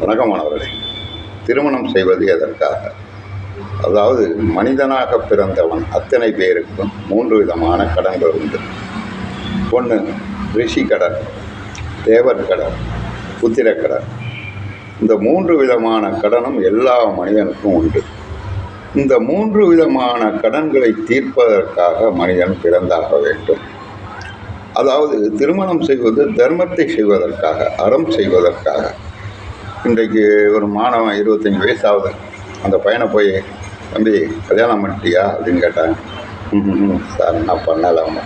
வணக்கமானவர்களே திருமணம் செய்வது எதற்காக? அதாவது மனிதனாக பிறந்தவன் அத்தனை பேருக்கும் மூன்று விதமான கடன்கள் உண்டு. ஒன்று ரிஷி கடன் தேவர் கடன் புத்திர கடன். இந்த மூன்று விதமான கடனும் எல்லா மனிதனுக்கும் உண்டு. இந்த மூன்று விதமான கடன்களை தீர்ப்பதற்காக மனிதன் பிறந்தாக வேண்டும். அதாவது திருமணம் செய்வது தர்மத்தை செய்வதற்காக அறம் செய்வதற்காக. இன்றைக்கு ஒரு மாணவன் இருபத்தஞ்சி ஆகுது அந்த பையனை போய் தம்பி கல்யாணம் பண்ணிட்டியா? அப்படின்னு கேட்டாங்க. ம் சார் நான் பண்ணல அவன்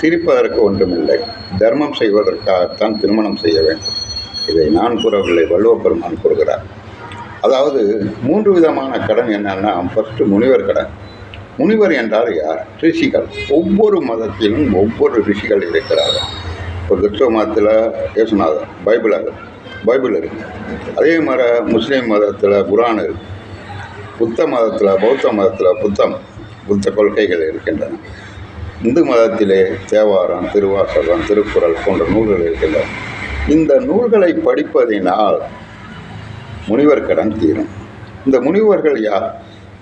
சிரிப்பதற்கு ஒன்றுமில்லை. தர்மம் செய்வதற்காகத்தான் திருமணம் செய்ய வேண்டும். இதை நான் கூறவில்லை. வள்ளுவ பெருமான் கூறுகிறார். அதாவது மூன்று விதமான கடன் என்னன்னா ஃபஸ்ட்டு முனிவர் கடன். முனிவர் என்றால் யார்? ரிஷிகள். ஒவ்வொரு மதத்திலும் ஒவ்வொரு ரிஷிகள் இருக்கிறார்கள். இப்போ கிறிஸ்துவ மதத்தில் இயேசுநாதர் பைபிள் பைபிள் இருக்குது அதே மாதிரி முஸ்லீம் மதத்தில் குரான் இருக்குது புத்த மதத்தில் பௌத்த மதத்தில் புத்தம் புத்த கொள்கைகள் இருக்கின்றன. இந்து மதத்திலே தேவாரம் திருவாசகம் திருக்குறள் போன்ற நூல்கள் இருக்கின்றன. இந்த நூல்களை படிப்பதினால் முனிவர் கடன் தீரும். இந்த முனிவர்கள் யார்?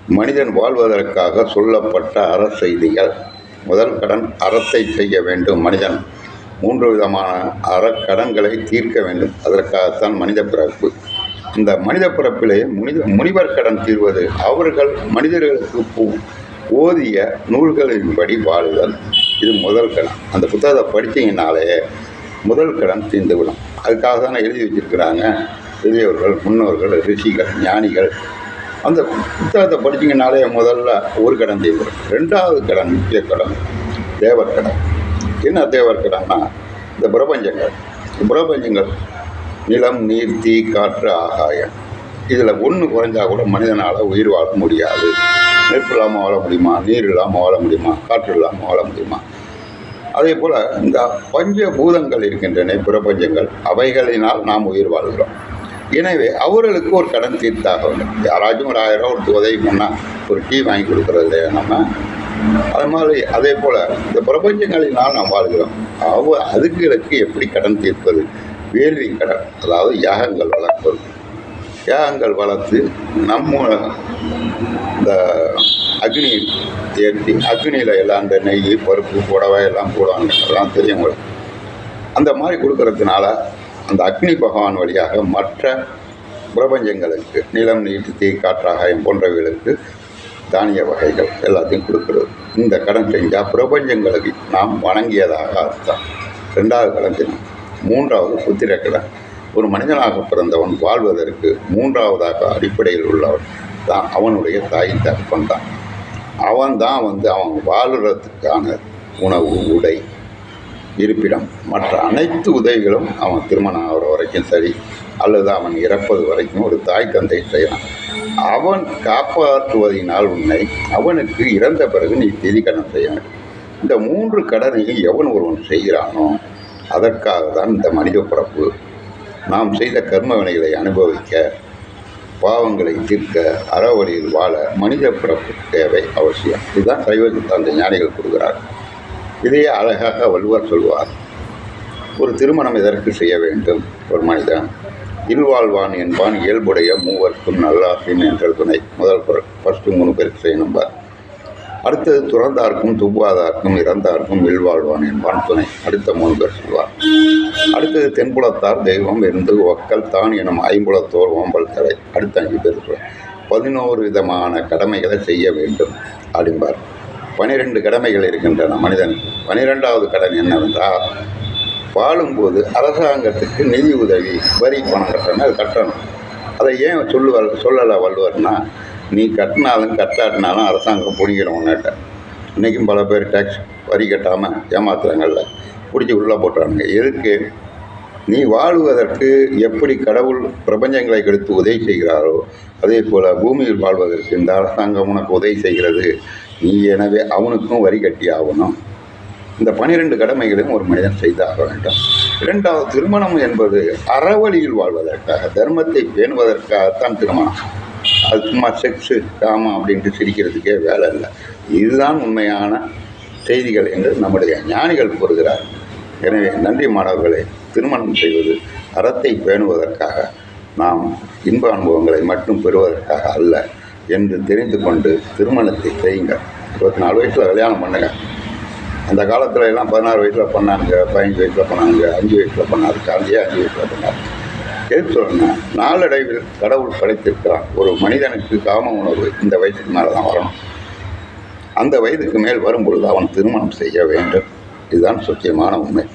மனிதன் வாழ்வதற்காக சொல்லப்பட்ட அறச்செய்திகள் முதல் கடன் அறத்தை செய்ய வேண்டும் மனிதன். மூன்று விதமான அறக்கடன்களை தீர்க்க வேண்டும். அதற்காகத்தான் மனித பிறப்பு. இந்த மனித பிறப்பிலே முனித முனிவர் கடன் தீர்வது அவர்கள் மனிதர்களுக்கு ஓதிய நூல்களின்படி வாழுதல். இது முதல் கடன். அந்த புத்தகத்தை படித்தீங்கனாலே முதல் கடன் தீர்ந்துவிடும் அதுக்காக தானே எழுதி வச்சிருக்கிறாங்க. பெரியவர்கள் முன்னோர்கள் ரிஷிகள் ஞானிகள். அந்த புத்தகத்தை படிச்சீங்கனாலே முதல்ல ஒரு கடன் தீர்ந்துடும் ரெண்டாவது கடன் முக்கிய கடன் தேவர் கடன். என்ன தேவர் கடன்னா இந்த பிரபஞ்சங்கள். பிரபஞ்சங்கள் நிலம் நீர் தீ காற்று ஆகாயம். இதில் ஒன்று குறைஞ்சா கூட மனிதனால் உயிர் வாழ முடியாது. நெருப்பு இல்லாமல் வாழ முடியுமா? நீர் இல்லாமல் வாழ முடியுமா? காற்று இல்லாமல் வாழ முடியுமா? அதே போல் இந்த பஞ்ச பூதங்கள் இருக்கின்றன பிரபஞ்சங்கள். அவைகளினால் நாம் உயிர் வாழ்கிறோம். எனவே அவர்களுக்கு ஒரு கடன் தீர்த்தாக வேண்டும். யாராச்சும் ஒரு ஆயிரம் ஒரு உதவி பண்ணால் ஒரு டீ வாங்கி கொடுக்குறது நம்ம? அது மாதிரி அதே போல் இந்த பிரபஞ்சங்களினால் நாம் வாழ்கிறோம். அவ அதுகளுக்கு எப்படி கடன் தீர்ப்பது? வேள்வி கடன் அதாவது யாகங்கள் வளர்ப்பது. யாகங்கள் வளர்த்து நம்ம இந்த அக்னி ஏற்றி அக்னியில் எல்லாம் அந்த நெய் பருப்பு புடவை எல்லாம் போடுவாங்க. அதெல்லாம் தெரியும் உங்களுக்கு. அந்த மாதிரி கொடுக்கறதுனால அந்த அக்னி பகவான் வழியாக மற்ற பிரபஞ்சங்களுக்கு நிலம் நீட்டு தீ காற்றாகாயம் போன்றவைகளுக்கு தானிய வகைகள் எல்லாத்தையும் கொடுக்குறது. இந்த கடன் செஞ்சால் பிரபஞ்சங்களுக்கு நாம் வணங்கியதாக அர்த்தம். ரெண்டாவது கடன் தினம் மூன்றாவது புத்திர கடன். ஒரு மனிதனாக பிறந்தவன் வாழ்வதற்கு மூன்றாவதாக அடிப்படையில் உள்ளவன் தான் அவனுடைய தாய் தகப்பன் தான். அவன் தான் வந்து அவன் வாழ்கிறதுக்கான உணவு உடை இருப்பிடம். மற்ற அனைத்து உதவிகளும் அவன் திருமணம் ஆகிற வரைக்கும் சரி அல்லது அவன் இறப்பது வரைக்கும் ஒரு தாய் தந்தை செய்யலாம் அவன் காப்பாற்றுவதினால் உன்னை அவனுக்கு இறந்த பிறகு நீ திதி கடன் செய்ய வேண்டும் இந்த மூன்று கடனையும் எவன் ஒருவன் செய்கிறானோ அதற்காக தான் இந்த மனித பிறப்பு. நாம் செய்த கர்ம வினைகளை அனுபவிக்க பாவங்களை தீர்க்க அறவழியில் வாழ மனித பிறப்பு தேவை அவசியம். இதுதான் சைவ சித்தாந்த ஞானிகள் கொடுக்கிறார் இதையே அழகாக வள்ளுவர் சொல்வார். ஒரு திருமணம் எதற்கு செய்ய வேண்டும் ஒரு மனிதன்? இல்வாழ்வான் என்பான் இயல்புடைய மூவர்க்கும் நல்லாசின் என்ற துணை. முதல் குரல். ஃபஸ்ட்டு மூணு பேருக்கு செய்யணும் அடுத்தது துறந்தார்க்கும் துவ்வாதார்க்கும் இறந்தார்க்கும் இல்வாழ்வான் என்பான் துணை. அடுத்த மூணு பேர் சொல்வார். அடுத்தது தென்புலத்தார் தெய்வம் இருந்து ஒக்கல் தான் எனும் ஐம்புலத்தோர் ஓம்பல் தலை. அடுத்த அஞ்சு பேர் சொல்வார். பதினோரு விதமான கடமைகளை செய்ய வேண்டும் அப்படிம்பார். பனிரெண்டு கடமைகள் இருக்கின்றன மனிதனுக்கு. பனிரெண்டாவது கடன் என்னவென்றால் வாழும்போது அரசாங்கத்துக்கு நிதி உதவி வரி பணம் கட்டணும் அது கட்டணும். அதை ஏன் சொல்லுவார் சொல்லலை வள்ளுவர்னா நீ கட்டினாலும் கட்டாட்டினாலும் அரசாங்கம் பிடிக்கணும் உன்னிட்ட இன்றைக்கும் பல பேர் டேக்ஸ் வரி கட்டாமல் ஏமாத்துறாங்கல்ல பிடிச்சி உள்ளே போட்டுறாங்க எதுக்கு? நீ வாழ்வதற்கு எப்படி கடவுள் பிரபஞ்சங்களை கெடுத்து உதவி செய்கிறாரோ அதே போல் பூமியில் வாழ்வதற்கு இந்த அரசாங்கம் உனக்கு உதவி செய்கிறது. நீ எனவே அவனுக்கும் வரி கட்டி ஆகணும் இந்த பனிரெண்டு கடமைகளையும் ஒரு மனிதன் செய்தாக வேண்டும். இரண்டாவது திருமணம் என்பது அறவழியில் வாழ்வதற்காக தர்மத்தை பேணுவதற்காகத்தான் திருமணம். அது சும்மா செக்ஸு காமம் அப்படின்ட்டு சிரிக்கிறதுக்கே வேலை இல்லை. இதுதான் உண்மையான செய்திகள் என்று நம்முடைய ஞானிகள் கூறுகிறார். எனவே நன்றி மாணவர்களை திருமணம் செய்வது அறத்தை பேணுவதற்காக நாம் இன்ப அனுபவங்களை மட்டும் பெறுவதற்காக அல்ல என்று தெரிந்து கொண்டு திருமணத்தை செய்யுங்கள். இருபத்தி நாலு வயசில் கல்யாணம் பண்ணுங்கள் அந்த காலத்தில் எல்லாம் பதினாறு வயசில் பண்ணாங்க பதினஞ்சு வயசில் பண்ணாங்க அஞ்சு வயசில் பண்ணாரு காந்தியே அஞ்சு வயசில் பண்ணார். எது சொல்லணும்னா நாளடைவில் கடவுள் படைத்திருக்கிறான் ஒரு மனிதனுக்கு காம உணர்வு இந்த வயதுக்கு மேலே தான் வரணும். அந்த வயதுக்கு மேல் வரும்பொழுது அவன் திருமணம் செய்ய வேண்டும். இதுதான் சுக்கியமான உண்மை.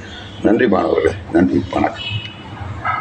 நன்றி மாணவர்களே நன்றி வணக்கம்.